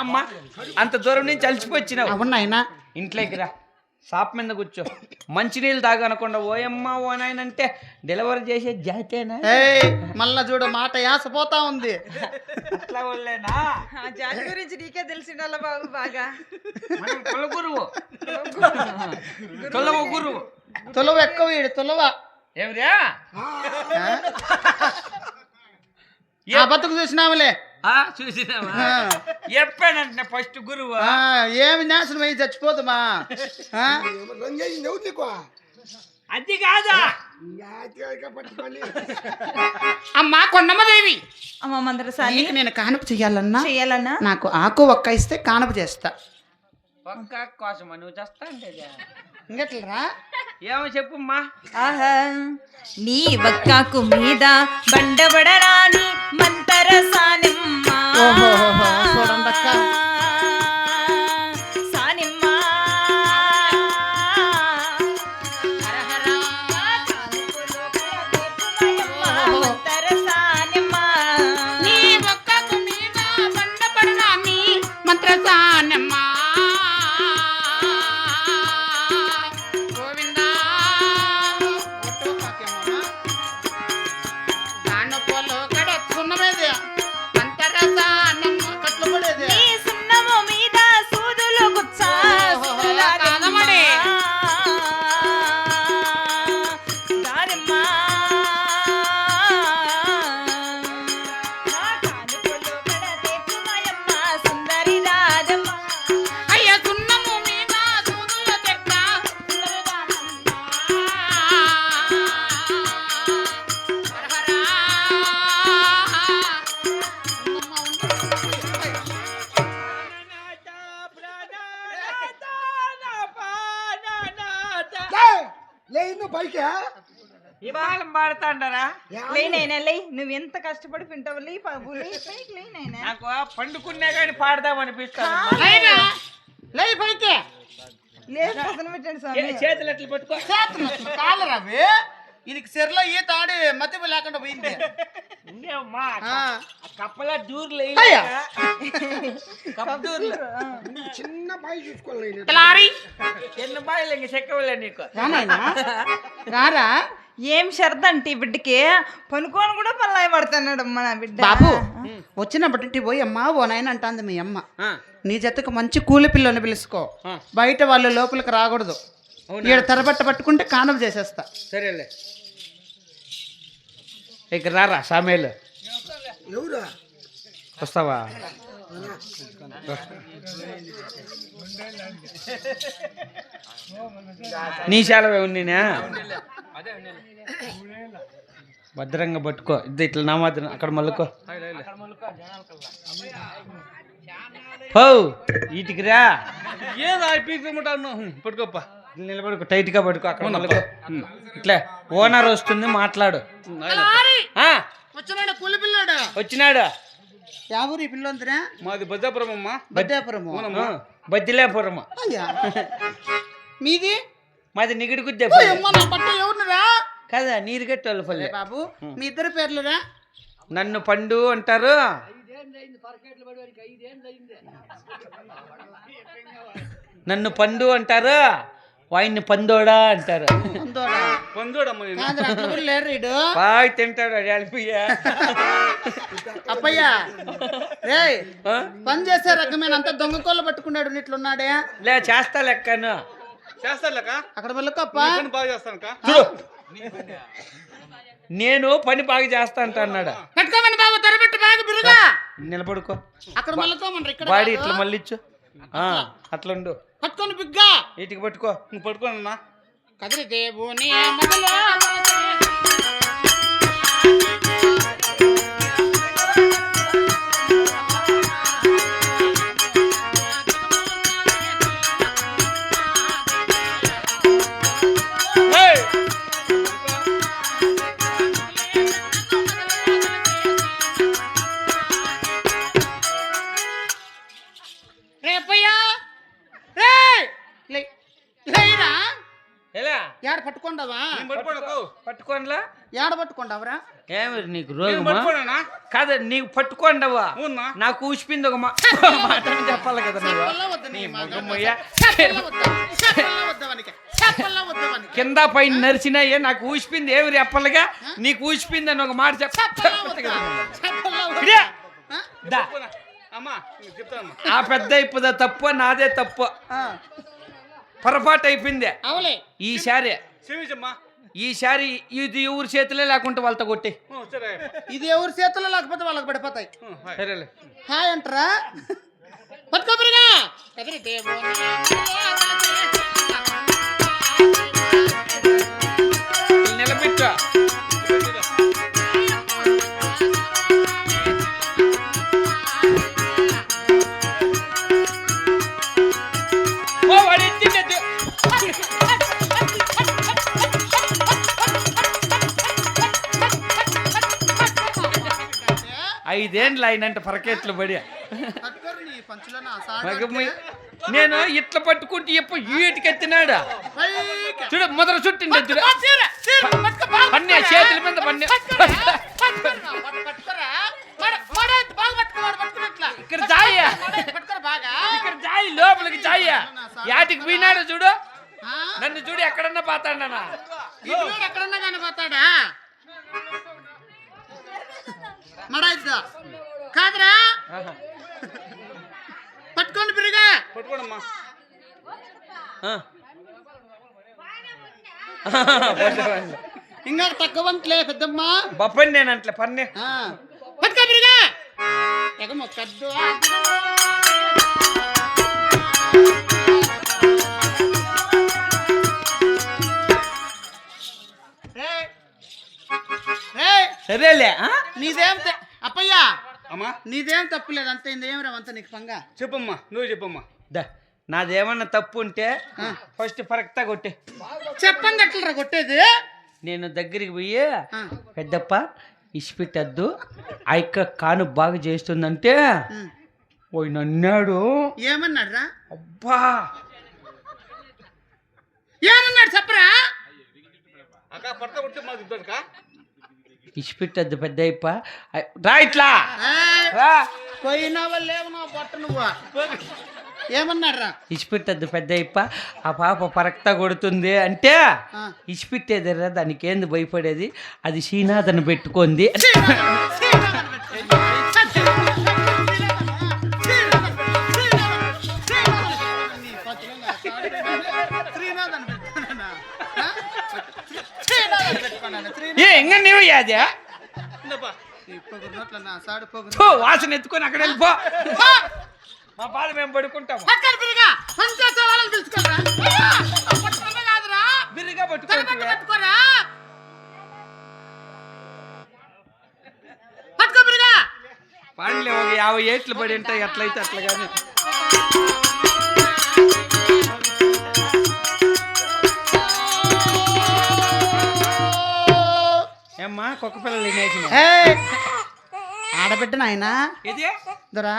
అమ్మా అంత దూరం నుంచి అలసిపోయినావు అవును నాయనా. ఇంట్లోకి రా. షాప్ మీద కూర్చో. మంచినీళ్ళు తాగనకుండా ఓయమ్మ ఓ నాయన అంటే డెలివరీ చేసే జాతేనా? ఏయ్ మళ్ళా చూడు మాట యాసపోతా ఉంది. అట్లా వాళ్ళేనా ఆ జాతి గురించి నీకే తెలిసిండాల బాబు బాగా? గురువు. తులవ ఎక్కువ వీడు తులవ. ఏమిరా? ఆ బతుకు చూసినాములే. ఆ. చెప్పానంటే ఫస్ట్ గురువు. ఏమి నాశనం అయ్యి నీకు అది కాదా? అమ్మా కొండమ్మదేవి. అమ్మ నీకు నేను కానుపు చెయ్యాలన్నా? చెయ్యాలన్నా? నాకు ఆకు ఒక్క ఇస్తే కానుపు చేస్తా. ఒక్క కోసం నువ్వు చేస్తా అంటే ఇంకెట్లరా? ఏమో చెప్పుమ్మా? ఆహా నీ వక్కాకు మీద బండబడరాని మంతరసానిమ్మ ఇవాళ పాడుతాండరా? లేనైనా లే నువ్వు ఎంత కష్టపడి తింటావు లే బాబు. లే పైకి లేనైనా నాకు పండుకున్నా కానీ పాడదాం అనిపిస్తాను లేరా? లే పైకి. లే పక్కన పెట్టండి స్వామి. చేతులు ఎట్లా పట్టుకో. చేతులు కాళ్ళు రవి ఇది సిరలో ఈత ఆడి మతిపు లేకుండా పోయింది. ఆ. కప్పల. కప్దూర్లు చిన్న బాయి చూసుకోవాలి తెల్లారి. ఎన్ని బాయిలు ఇంక చెక్కవలే నీకు. రానాయనా? రారా? ఏం అంటే ఈ బిడ్డకి? పనుకోని కూడా పనులు పడుతున్నాడు అమ్మ నా బిడ్డ. బాబు వచ్చినప్పటి పోయి అమ్మా ఓ నాయన అంటాంది మీ అమ్మ. ఆ, నీ జతకు మంచి కూలి పిల్లని పిలుచుకో. బయట వాళ్ళు లోపలికి రాకూడదు? ఈడ తెరబట్ట పట్టుకుంటే కానపు చేసేస్తా. సరేలే. ఇక రారా సామేలు. ఎవరు? వస్తావా? నీ శాలవే ఉన్నీనా భద్రంగా పట్టుకో. ఇది ఇట్లా నా మాత్రం అక్కడ మల్లుకో. పో. వీటికి రా. ఏదా పీక్కుంటాను పట్టుకోప్ప నిలబడుకో టైట్గా పట్టుకో అక్కడ మల్లుకో. ఇట్లా ఓనర్ వస్తుంది మాట్లాడు. ఆ, వచ్చినాడు? ఊరు ఈ పిల్లంతరా మాది బద్దాపురం అమ్మా బద్దాపురము ఆ, బద్దిలేపురము అయ్యా మీది మాది నిగిడి గుద్దే ఓయ్ అమ్మ, నా బట్ట ఎవరినిరా కదా నీరు గట్టోళ్ళ పల్లె బాబు మీ ఇద్దరు పేర్లురా నన్ను పండు అంటారు నన్ను పండు అంటారు వాయిన్ని పందోడా అంటారు. ఈడు బాగా తింటాడు అడిపియ్యా అప్పయ్య రే పని చేసే రకమైన అంత దొంగ కోళ్ళు పట్టుకున్నాడు ఇట్లున్నాడే లే చేస్తా లెక్కను. చేస్తారులేక అక్కడ వెళ్ళకప్ప పని బాగా చేస్తాను నేను పని బాగా చేస్తా అంట అన్నాడు. పట్టుకోమని బాబు తెరబెట్టు బాగా బిరుగా. నిలబడుకో. అక్కడ ఇక్కడ బాడీ కాదు. ఇట్లా మళ్ళిచ్చు ఆ, అట్లుండు పట్టుకొని బిగ్గా. వీటికి పట్టుకో. నువ్వు పట్టుకోనన్నా కదిరి దేవుని ఏడ ఏమి నీకు నేను రోగమా పట్టుకోనా? కాదు నీకు పట్టుకోండవా? నాకు ఊసిపోయింది ఒక మాట చెప్పాలి కదా నువ్వు. కింద పైన నరిచినాయే నాకు ఊసిపోయింది. ఏమి రెప్పలుగా నీకు ఊసిపోయింది అని ఒక మాట చెప్ప. ఆ? పెద్ద అయిపోదా తప్పు? నాదే తప్పు. పొరపాటు అయిపోయింది. అవులే. ఈసారి క్షమించమ్మా. ఈసారి ఇది ఊరి చేతిలో లేకుంటే వాళ్ళతో కొట్టి. సరే. ఇది ఎవరి చేతుల్లో లేకపోతే వాళ్ళకి పడిపోతాయి. హాయ్. సరేలే. హాయ్ అంటారా? పట్టుకోబరిగా కదిరితేమో నిలబెట్టు. ఐదేండ్లు అయినంట పరకెట్లు పడి నేను ఇట్లా పట్టుకుంటే ఎప్పుడు ఈటికి ఎత్తినాడు పైకి. చూడు చీర, పట్టుకో, బాగా పన్నే. చేతుల మీద పన్నే. ఇక్కడ జాయ. ఇక్కడ జాయి లోపలికి జాయ యాటికి పోయినాడు చూడు ఆ? నన్ను చూడు ఎక్కడన్నా వీడు ఎక్కడన్నా కనపోతాడా మడైద్దా కాదురా పట్టుకోండి బిరిగా పట్టుకోనమ్మా ఇంకా తక్కువ వంటలే పెద్దమ్మ బప్పని నేను అంట్లే పన్నే. పట్టుకో బిరిగా ఎగ మొక్కద్దు సరేలే ఆ? నీదేం అప్పయ్యా! అమ్మా! నీదేం తప్పులేదు అంత ఏం రావంత నీకు పంగా. చెప్పమ్మా నువ్వు చెప్పమ్మా. దా, నాదేమన్నా తప్పు ఉంటే ఫస్ట్ పరక్తా కొట్టే. చెప్పండి అట్లరా కొట్టేది? నేను దగ్గరికి పోయి. పెద్దప్ప ఇసిపెట్టద్దు ఆ యొక్క కాను బాగా చేస్తుందంటే ఉమ్. పోయి నన్నాడు. ఏమన్నాడు రా అబ్బా! ఏమన్నాడు చెప్పరా? అక్క పడతా కొడితే మాకు ఇద్దరుక ఇసిపెట్టద్దు పెద్ద అయిప రా ఇట్లా. ఏయ్, రా. పోయినావా లేవు నా పొట్ట నువ్వు? ఏమన్నాడు రా ఇసిపెట్టద్దు పెద్ద అయిప ఆ పాప పరక్తా కొడుతుంది అంటే ఆ. ఇసిపెట్టేదిరా దానికి ఏంది భయపడేది? అది శ్రీనాథను పెట్టుకుంది. నీవు యాదే? థూ, వాసన ఎత్తుకొని అక్కడ వెళ్ళిపో మా బాధ మేము పడుకుంటాము. బిర్రిగా పండ్లే ఒక యాభై ఏట్లు పడి ఉంటాయి ఎట్లయితే అట్లా కానీ ఏమ్మా కుక్క పిల్లలు ఆడబిడ్డ నాయనా? ఇదే? దొరా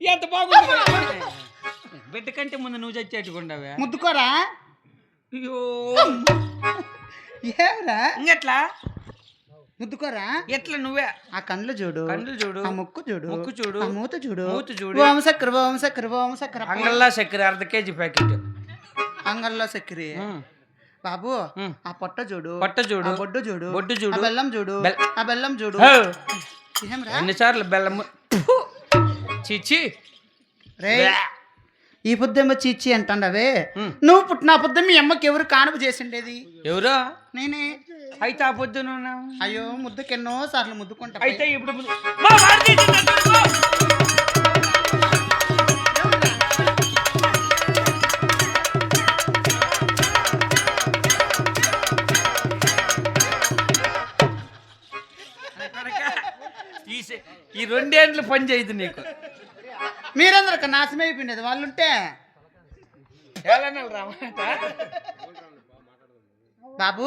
ఎంత బాగుంది బిడ్డ కంటే ముందు నువ్వు చచ్చేట్టుకుండావే ముద్దుకోరా? అయ్యో. ఏమరా? ఇంకెట్లా? ముద్దుకోరా? ఎట్లా నువ్వే? ఆ కండ్లు చూడు. కండ్లు చూడు. ఆ ముక్కు చూడు. ముక్కు చూడు. ఆ మూత చూడు. మూతి చూడు. ఓం సక్కర ఓం సక్కర ఓం సక్కర అంగల్లా చక్కెర అర్ధ కేజీ ప్యాకెట్. అంగల్లో సక్కరి బాబు. ఆ పొట్ట చూడు. పొట్ట చూడు. బొడ్డు చూడు. బొడ్డు చూడు. బెల్లం చూడు. ఆ బెల్లం చూడు. ఎన్నిసార్లు బెల్లము? చిచి రే ఈ పొద్దేమో చీచి అంటాండవే. ఉమ్. నువ్వు పుట్టిన పొద్దు మీ అమ్మకి ఎవరు కానుపు చేసిండేది? ఎవరో? నేనే. అయితే ఆ పొద్దున. అయ్యో ముద్దుకి ఎన్నో సార్లు ముద్దుకుంటా అయితే ఇప్పుడు రెండేండ్లు పని చేయదు నీకు. మీరందరూ నాశనం అయిపోయినది రా మాట. బాబు.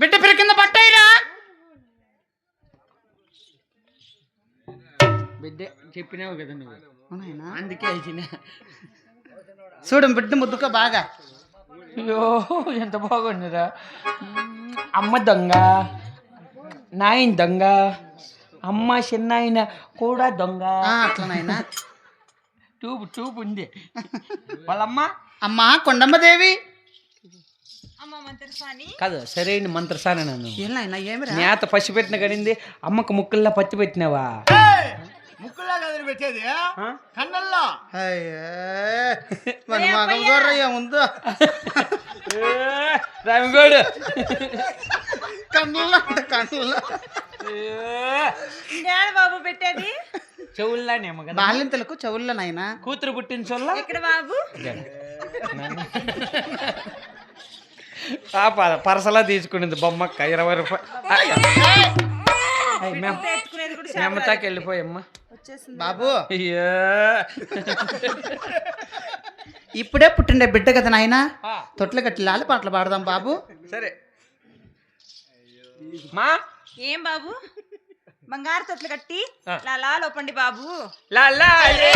బిడ్డ పెరికింద పట్టయిరా? బిడ్డ చెప్పినావు కదా నువ్వు? అందుకే వచ్చిన చూడు బిడ్డ ముద్దుకో బాగా. అయ్యో ఎంత బాగుందిరా. అమ్మ దొంగ నాయన దొంగ. అమ్మ చిన్నాయన కూడా దొంగ. అట్లనైనా. ట్యూబ్ ట్యూబ్ ఉంది. వాళ్ళమ్మ? అమ్మా కొండమ్మదేవి. అమ్మ మంత్రసాని. కాదు సరైన మంత్రసాన నన్ను. నేత పసి పెట్టిన కడింది అమ్మకు ముక్కల్లా పత్తి పెట్టినావా? ముక్కులా కదిలి పెట్టేది? కన్నల్లో? అయ్యే మన మగం చూడరయ్యా ముందు రామిగోడు. కన్నుల్లో కన్నుల్లో. బాబు పెట్టేది? చెవుల్లానేమో కదా. బాలింతలకు చెవుల్లో నాయనా కూతురు పుట్టిన చోళ్ళ? ఎక్కడ బాబు? పరసలా తీసుకునింది బొమ్మక్క ఇరవై రూపాయలు. మెమ్మతాకి వెళ్ళిపోయమ్మా. బాబు. అయ్యో. ఇప్పుడే పుట్టిండే బిడ్డ కదా నాయనా. తొట్ల కట్టి లాలి పాటలు పాడదాం బాబు. సరే. మా ఏం బాబు? బంగారు తొట్లు కట్టి. లాలా లోపండి బాబు లా లా లే.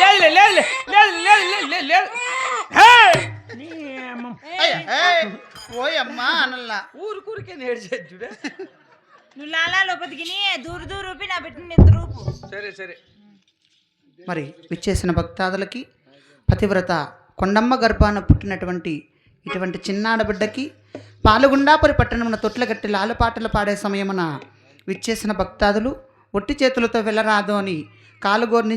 లేదు లేదు లేదు లేదు లేదు లేదు లేదు హే! నీ అమ్మ. ఓయమ్మా అనల్లా ఊరు కూరికే నేర్చేది చూడే నువ్వు లాలా లోపతికి దూరు దూరు రూపి నా పెట్టిన రూపు సరే సరే మరి విచ్చేసిన భక్తాదులకి పతివ్రత కొండమ్మ గర్భాన పుట్టినటువంటి ఇటువంటి చిన్నాడ బిడ్డకి పాలుగుండాపురి పట్టణమున తొట్లగట్టి లాలపాటలు పాడే సమయమున విచ్చేసిన భక్తాదులు ఒట్టి చేతులతో వెళ్ళరాదు అని కాలుగోరిని